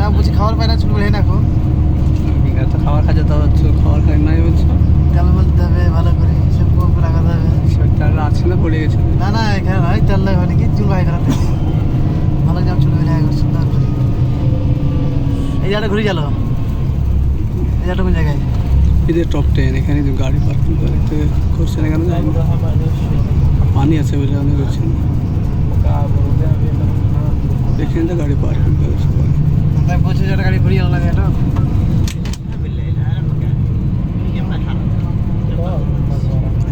না বলছি খাবার পাই না চুল বেড়ে না এখন এত খাবার খাচ্ছে তো হচ্ছে খাবার খাই নাই বলছো? তেল মালতে হবে ভালো করে শ্যাম্পু লাগাতে হবে শরীরটা আছে না পড়ে গেছে? না না এখানে নয় তেল লাগে মানে কি চুল ভাই করাতে ভালো যাও চুল বেড়ে সুন্দর করে। এই জায়গাটা ঘুরে গেল এই জায়গাটা কোন জায়গায়? এই যে টপ টেন এখানে যে গাড়ি পার্কিং করে তো করছে না কেন পানি আছে বলে অনেক করছে না। এখানে তো গাড়ি পার্কিং করে সবাই। তাই বলছে যে একটা গাড়ি ঘুরে লাগে এটা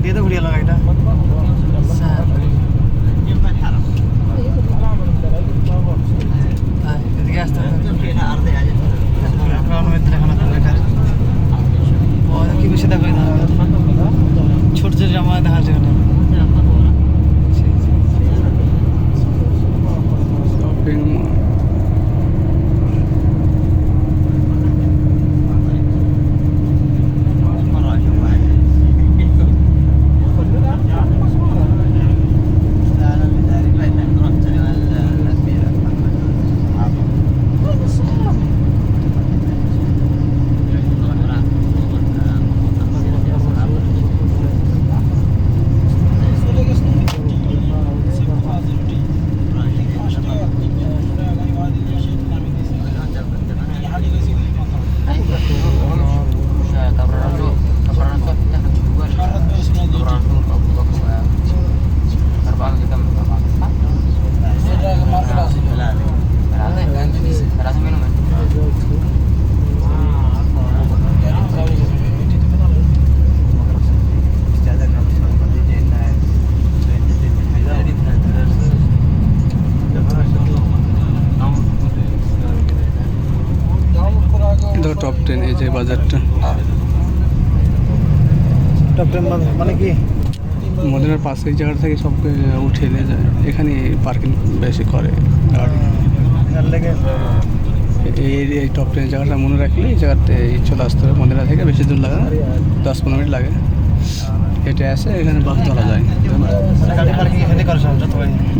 দিয়ে তো ঘুরিয়ে গাড়িটা টপ টেন এই যে বাজারটা। ডক্টর মানে কি? মদিনার পাশে এই জায়গাটা থেকে সব উঠে নিয়ে যায়। এখানে পার্কিং বেশি করে গাড়ি। এই এই টপ টেন জায়গাটা মনে রাখলে এই জায়গাতে চলে আসতে হবে। মদিনা থেকে বেশি দূর লাগে না দশ পনেরো মিনিট লাগে। হেঁটে আসে এখানে বাস তোলা যায়।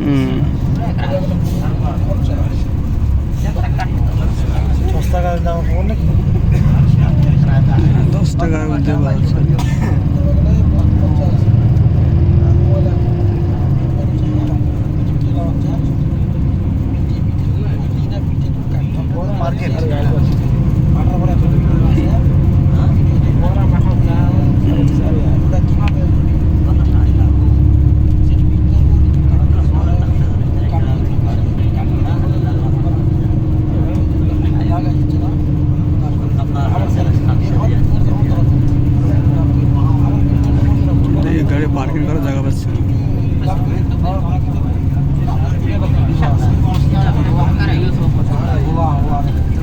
হুম। সস্তা গাড়ির দাম নাকি? Bye. Wow, wow.